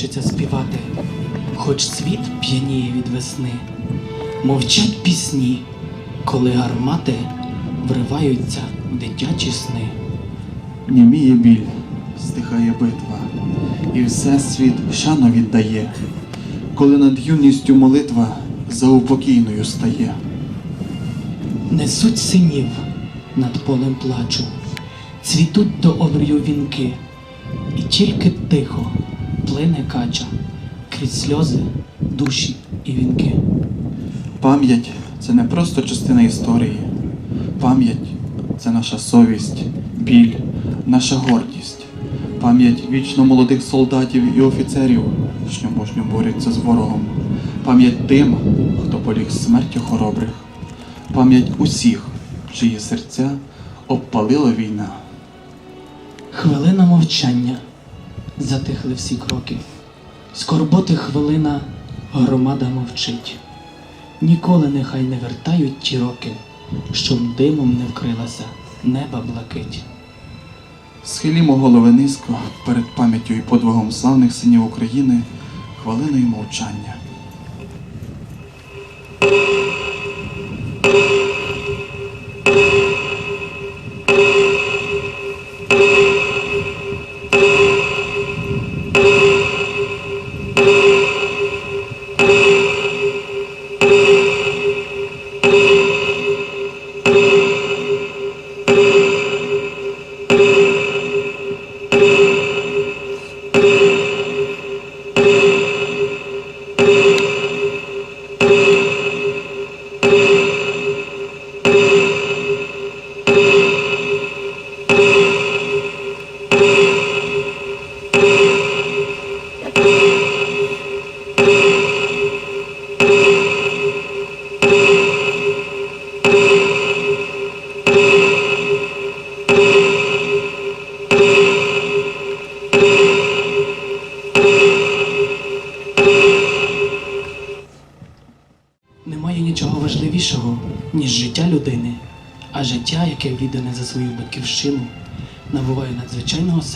хочеться співати, хоч світ п'яніє від весни. Мовчать пісні, коли гармати вриваються в дитячі сни. Німіє біль, стихає битва, і всесвіт шану віддає, коли над юністю молитва заупокійною стає. Несуть синів над полем плачу, цвітуть до обрію вінки, і тільки тихо плине кача крізь сльози, душі і вінки. Пам'ять це не просто частина історії. Пам'ять це наша совість, біль, наша гордість. Пам'ять вічно молодих солдатів і офіцерів, що мужньо борються з ворогом. Пам'ять тим, хто поліг смертю хоробрих. Пам'ять усіх, чиї серця обпалила війна. Хвилина мовчання, затихли всі кроки. Скорботи хвилина, громада мовчить. Ніколи нехай не вертають ті роки, щоб димом не вкрилася неба блакить. Схилімо голови низько перед пам'яттю і подвигом славних синів України хвилиною мовчання.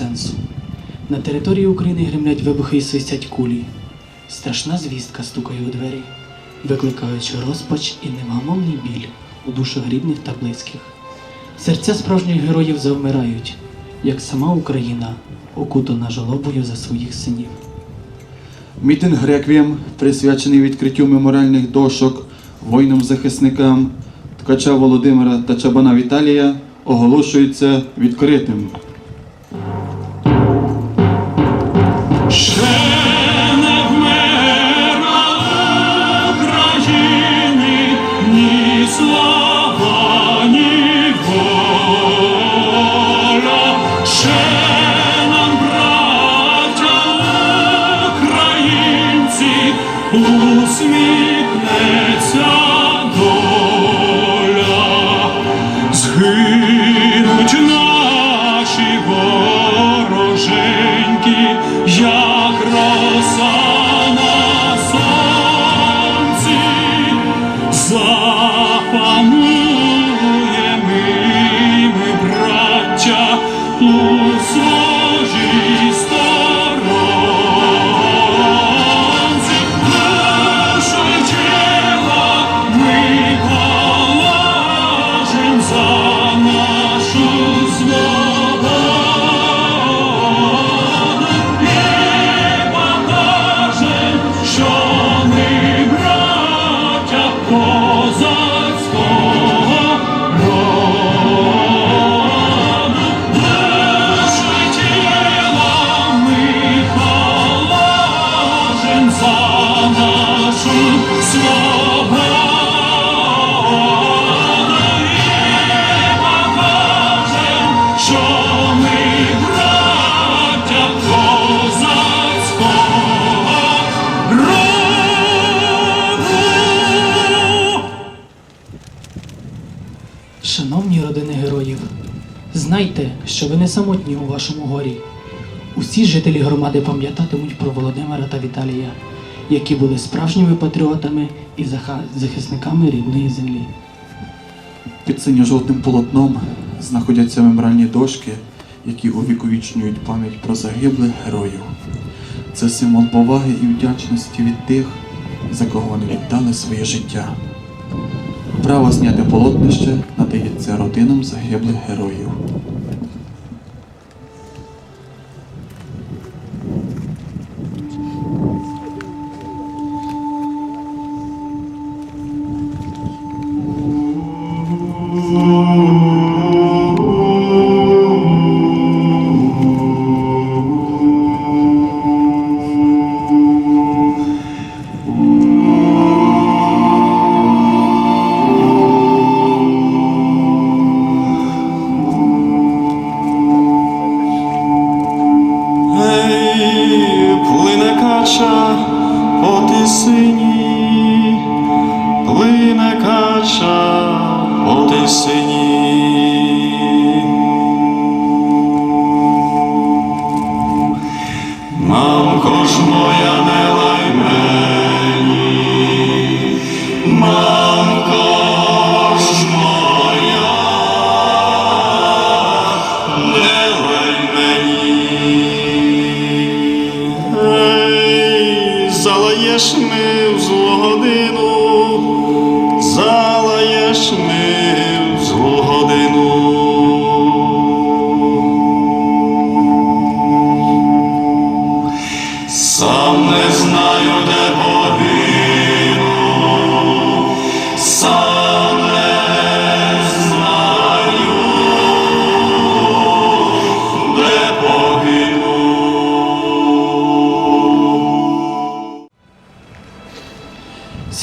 Сенсу. На території України гремлять вибухи і свистять кулі. Страшна звістка стукає у двері, викликаючи розпач і невгамовний біль у душах рідних та близьких. Серця справжніх героїв завмирають, як сама Україна, окутана жалобою за своїх синів. Мітинг реквієм, присвячений відкриттю меморіальних дошок воїнам-захисникам Ткача Володимира та Чабана Віталія, оголошується відкритим. Воля. Нашу свободу Шановні родини героїв, знайте, що ви не самотні у вашому горі. Усі жителі громади пам'ятатимуть про Володимира та Віталія, які були справжніми патріотами і захисниками рідної землі. Під синьо-жовтим полотном знаходяться меморальні дошки, які увіковічнюють пам'ять про загиблих героїв. Це символ поваги і вдячності від тих, за кого вони віддали своє життя. Право зняти полотнище надається родинам загиблих героїв.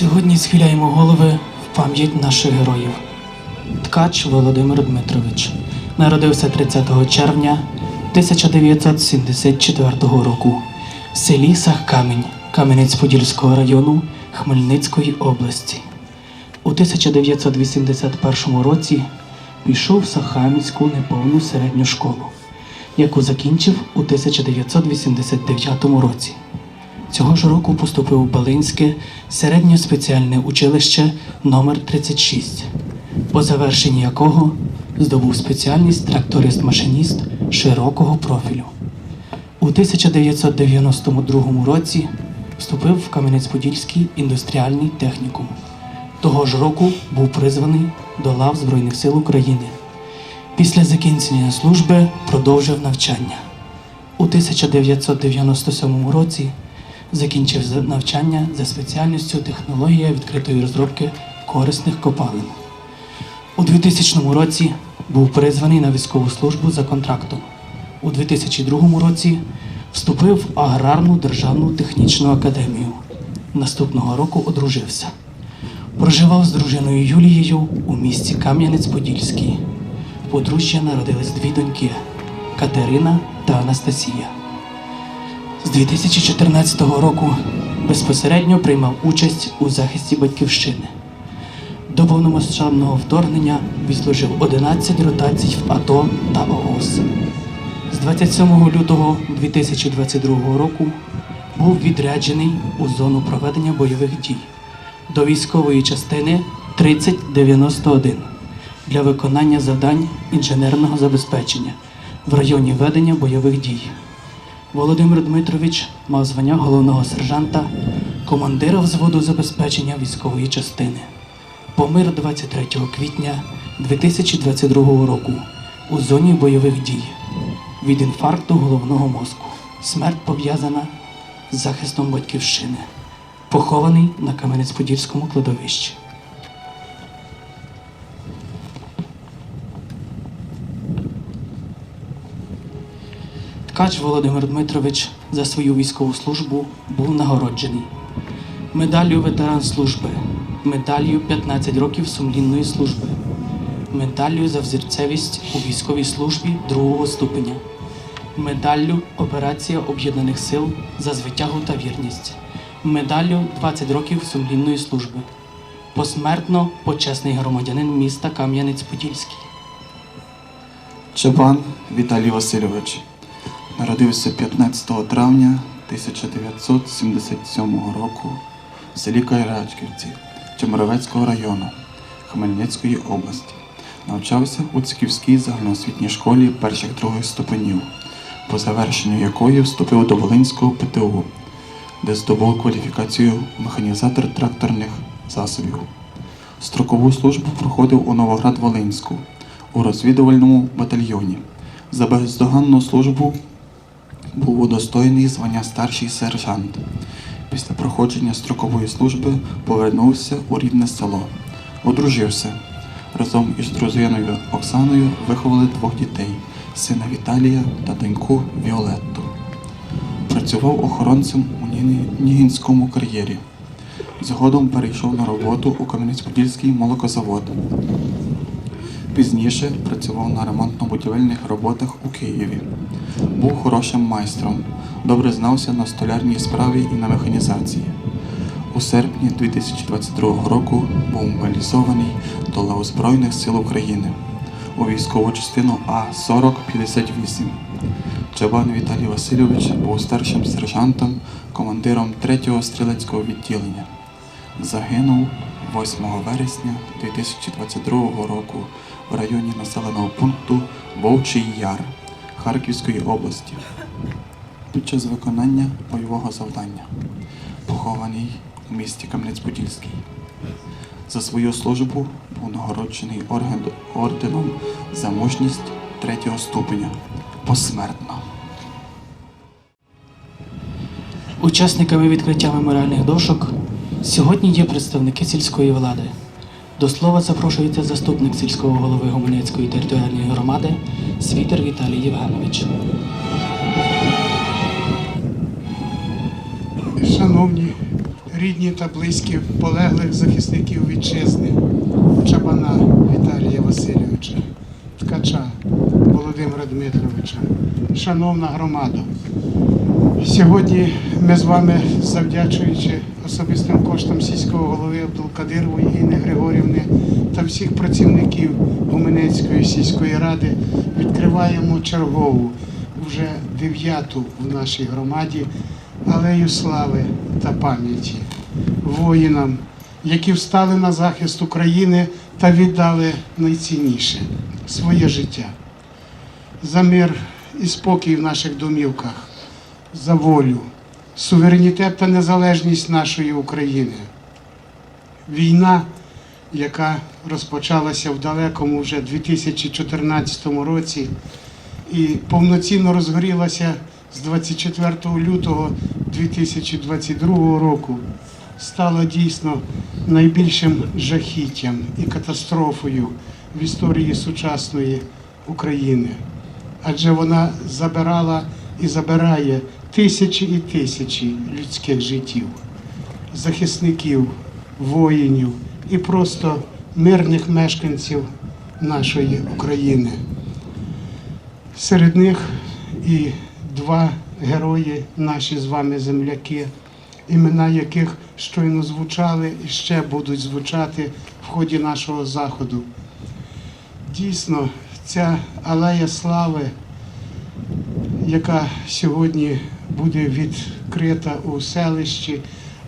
Сьогодні схиляємо голови в пам'ять наших героїв. Ткач Володимир Дмитрович народився 30 червня 1974 року в селі Сахкамінь Кам'янець-Подільського району Хмельницької області. У 1981 році пішов в Сахамівську неповну середню школу, яку закінчив у 1989 році. Цього ж року поступив у Балинське середнє спеціальне училище номер 36 по завершенні якого здобув спеціальність тракторист-машиніст широкого профілю. У 1992 році вступив в Кам'янець-Подільський індустріальний технікум. Того ж року був призваний до лав Збройних сил України. Після закінчення служби продовжив навчання. У 1997 році закінчив навчання за спеціальністю технологія відкритої розробки корисних копалин. У 2000 році був призваний на військову службу за контрактом. У 2002 році вступив в Аграрну державну технічну академію. Наступного року одружився. Проживав з дружиною Юлією у місті Кам'янець-Подільський. Подружжя народились дві доньки Катерина та Анастасія. З 2014 року безпосередньо приймав участь у захисті батьківщини. До повномасштабного вторгнення відслужив 11 ротацій в АТО та ООС. З 27 лютого 2022 року був відряджений у зону проведення бойових дій до військової частини 3091 для виконання завдань інженерного забезпечення в районі ведення бойових дій. Володимир Дмитрович мав звання головного сержанта, командира взводу забезпечення військової частини. Помер 23 квітня 2022 року у зоні бойових дій від інфаркту головного мозку. Смерть пов'язана з захистом батьківщини, похований на Кам'янець-Подільському кладовищі. Ткач Володимир Дмитрович за свою військову службу був нагороджений медаллю ветеран служби, медаллю 15 років сумлінної служби, медаллю за взірцевість у військовій службі другого ступеня, медаллю Операція Об'єднаних Сил за звитягу та вірність, медаллю 20 років сумлінної служби. Посмертно почесний громадянин міста Кам'янець-Подільський. Чабан Віталій Васильович народився 15 травня 1977 року в селі Кайрачківці Чемеровецького району Хмельницької області. Навчався у Циківській загальноосвітній школі перших других ступенів, по завершенню якої вступив до Волинського ПТУ, де здобув кваліфікацію механізатор тракторних засобів. Строкову службу проходив у Новоград-Волинську у розвідувальному батальйоні. За бездоганну службу був удостоєний звання старший сержант. Після проходження строкової служби повернувся у рідне село, одружився. Разом із дружиною Оксаною виховали двох дітей сина Віталія та доньку Віолетту. Працював охоронцем у Нігінському кар'єрі. Згодом перейшов на роботу у Кам'янець-Подільський молокозавод. Пізніше працював на ремонтно-будівельних роботах у Києві. Був хорошим майстром, добре знався на столярній справі і на механізації. У серпні 2022 року був мобілізований до лав Збройних сил України у військову частину А-4058. Чабан Віталій Васильович був старшим сержантом, командиром 3-го стрілецького відділення. Загинув 8 вересня 2022 року в районі населеного пункту Вовчий Яр Харківської області під час виконання бойового завдання, похований у місті Кам'янець-Подільський. За свою службу був нагороджений орденом за мужність третього ступеня посмертно. Учасниками відкриття меморіальних дошок сьогодні є представники сільської влади. До слова запрошується заступник сільського голови Гомельницької територіальної громади Світер Віталій Євгенович. Шановні рідні та близькі полеглих захисників вітчизни Чабана Віталія Васильовича, Ткача Володимира Дмитровича, шановна громада. Сьогодні ми з вами, завдячуючи особистим коштам сільського голови Абдулкадирової Інни Григорівни та всіх працівників Гуменецької сільської ради, відкриваємо чергову, вже дев'яту в нашій громаді алею слави та пам'яті воїнам, які встали на захист України та віддали найцінніше своє життя. За мир і спокій в наших домівках, за волю, суверенітет та незалежність нашої України. Війна, яка розпочалася в далекому вже 2014 році і повноцінно розгорілася з 24 лютого 2022 року, стала дійсно найбільшим жахіттям і катастрофою в історії сучасної України. Адже вона забирала і забирає тисячі і тисячі людських життів, захисників, воїнів і просто мирних мешканців нашої України. Серед них і два герої, наші з вами земляки, імена яких щойно звучали і ще будуть звучати в ході нашого заходу. Дійсно, ця алея слави, яка сьогодні буде відкрита у селищі,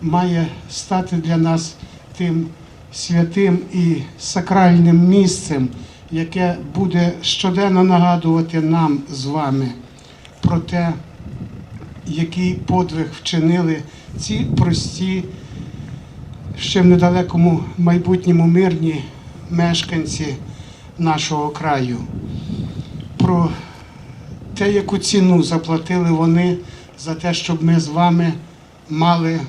має стати для нас тим святим і сакральним місцем, яке буде щоденно нагадувати нам з вами про те, який подвиг вчинили ці прості, ще в недалекому майбутньому мирні мешканці нашого краю. Про те, яку ціну заплатили вони за те, щоб ми з вами мали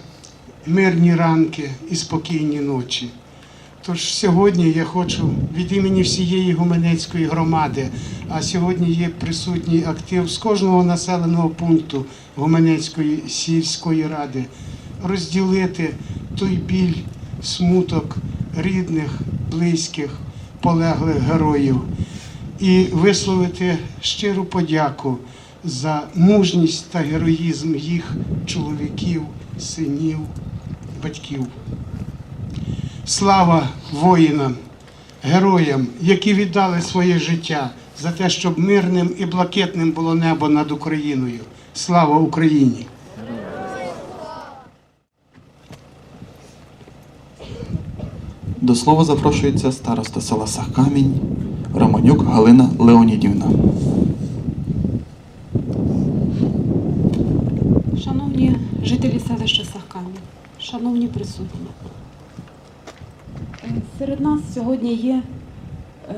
мирні ранки і спокійні ночі. Тож сьогодні я хочу від імені всієї гуменецької громади, а сьогодні є присутній актив з кожного населеного пункту Гуменецької сільської ради, розділити той біль, смуток рідних, близьких, полеглих героїв і висловити щиру подяку за мужність та героїзм їх чоловіків, синів, батьків. Слава воїнам, героям, які віддали своє життя за те, щоб мирним і блакитним було небо над Україною. Слава Україні! До слова запрошується староста села Сахкамінь Романюк Галина Леонідівна. Шановні жителі селища Сахкам'я, шановні присутні, е, серед нас сьогодні є е,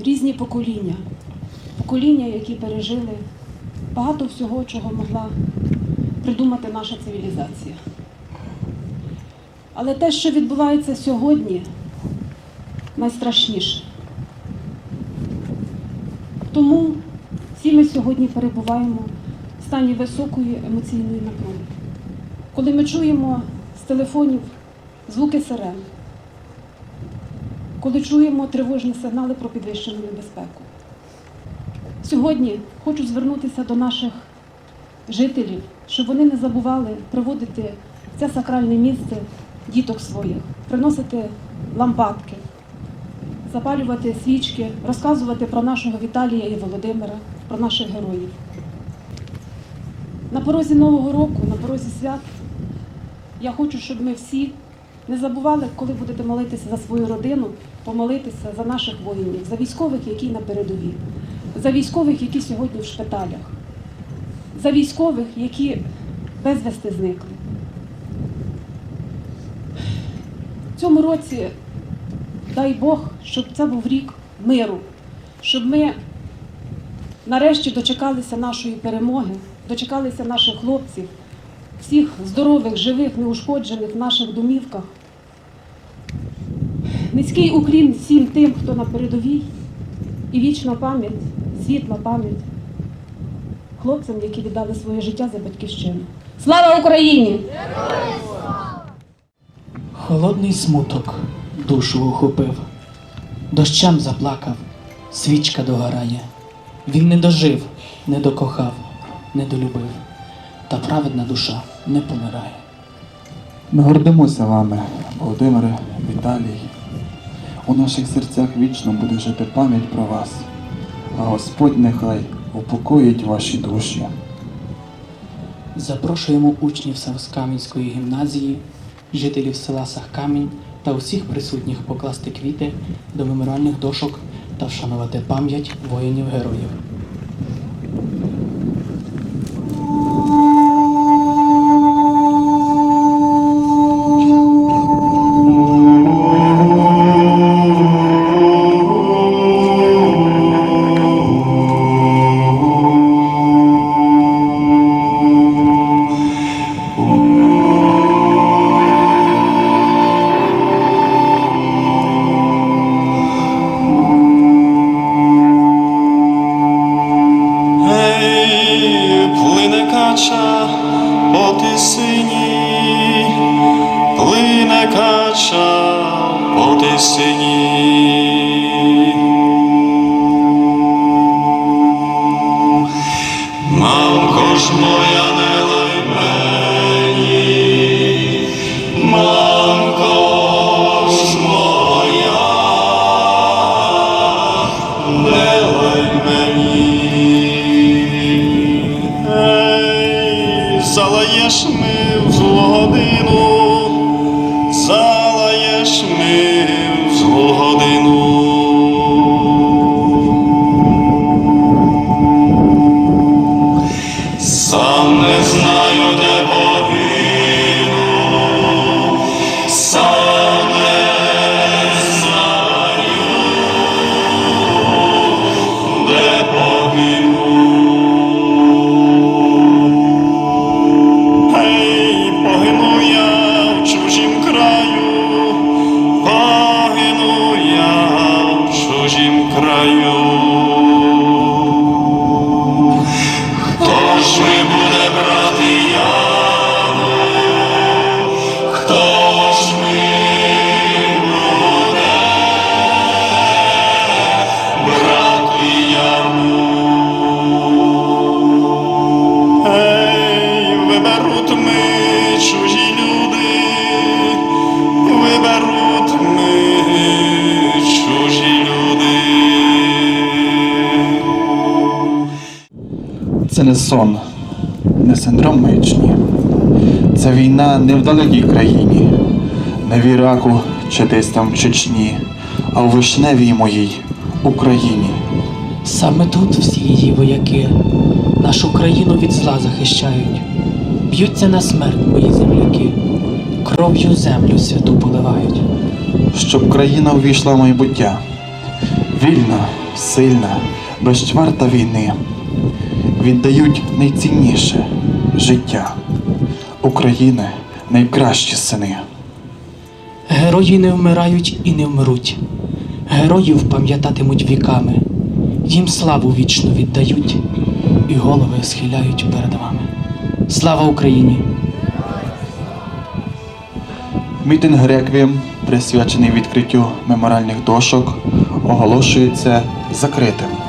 різні покоління, покоління, які пережили багато всього, чого могла придумати наша цивілізація. Але те, що відбувається сьогодні, найстрашніше. Тому всі ми сьогодні перебуваємо в стані високої емоційної напруги. Коли ми чуємо телефонів звуки сирен, коли чуємо тривожні сигнали про підвищену небезпеку. Сьогодні хочу звернутися до наших жителів, щоб вони не забували приводити це сакральне місце діток своїх, приносити лампадки, запалювати свічки, розказувати про нашого Віталія і Володимира, про наших героїв. На порозі Нового року, на порозі свят, я хочу, щоб ми всі не забували, коли будете молитися за свою родину, помолитися за наших воїнів, за військових, які на передовій, за військових, які сьогодні в шпиталях, за військових, які безвісти зникли. В цьому році дай Бог, щоб це був рік миру, щоб ми нарешті дочекалися нашої перемоги, дочекалися наших хлопців, всіх здорових, живих, неушкоджених в наших домівках. Низький уклін всім тим, хто на передовій, і вічна пам'ять, світла пам'ять хлопцям, які віддали своє життя за батьківщину. Слава Україні! Холодний смуток душу охопив, дощем заплакав, свічка догорає. Він не дожив, не докохав, не долюбив, та праведна душа не помирає. Ми гордимося вами, Володимире, Віталій. У наших серцях вічно буде жити пам'ять про вас, а Господь нехай упокоїть ваші душі. Запрошуємо учнів Савскам'янської гімназії, жителів села Сахкамінь та усіх присутніх покласти квіти до меморіальних дошок та вшанувати пам'ять воїнів-героїв. Amen. Це не сон, не синдром маячні. Це війна не в далекій країні, не в Іраку чи десь там в Чечні, а у вишневій моїй Україні. Саме тут всі її вояки нашу країну від зла захищають. Б'ються на смерть мої земляки, кров'ю землю святу поливають. щоб країна увійшла в майбуття. Вільна, сильна, безчварта війни. Віддають найцінніше життя. України найкращі сини. Герої не вмирають і не вмруть. Героїв пам'ятатимуть віками, їм славу вічно віддають і голови схиляють перед вами. Слава Україні! Мітинг реквієм, присвячений відкриттю меморіальних дошок, оголошується закритим.